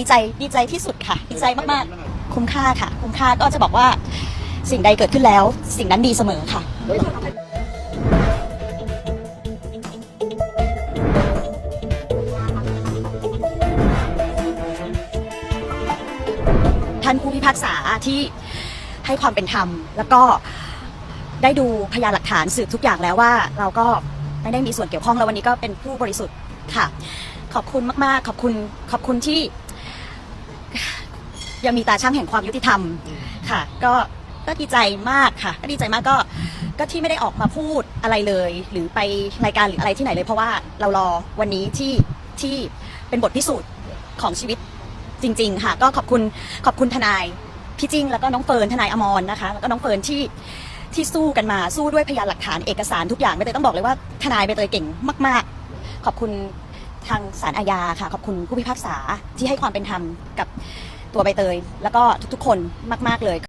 ดีใจดีใจที่สุดค่ะ ดีใจมากๆ คุ้มค่าค่ะ คุ้มค่าก็จะบอกว่าสิ่งใดเกิดขึ้นแล้ว สิ่งนั้นดีเสมอค่ะ ท่านผู้พิพากษาที่ให้ความเป็นธรรม แล้วก็ได้ดูพยานหลักฐานสืบทุกอย่างแล้วว่า เราก็ไม่ได้มีส่วนเกี่ยวข้องแล้ววันนี้ก็เป็นผู้บริสุทธิ์ค่ะ ขอบคุณมาก ๆ ขอบคุณขอบคุณที่ ยังมีตาช่างแห่งความยุติธรรมค่ะ ก็ก็ดีใจมากค่ะ ก็ดีใจมากก็ก็ที่ไม่ได้ออกมาพูดอะไรเลย หรือไปรายการหรืออะไรที่ไหนเลย เพราะว่าเรารอวันนี้ที่ที่เป็นบทพิสูจน์ของชีวิตจริง ๆ ค่ะ ก็ขอบคุณขอบคุณทนายพี่จิ้งแล้วก็น้องเฟิร์นทนายอมรนะคะแล้วก็น้องเฟิร์นที่ที่สู้กันมาสู้ด้วยพยานหลักฐานเอกสารทุกอย่างไม่เตยต้องบอกเลยว่าทนายใบเตยเก่งมาก ๆ ขอบคุณทางศาลอาญาค่ะ ขอบคุณผู้พิพากษาที่ให้ความเป็นธรรมกับ ตัวใบเตยแล้วก็ทุกๆคนมากๆเลย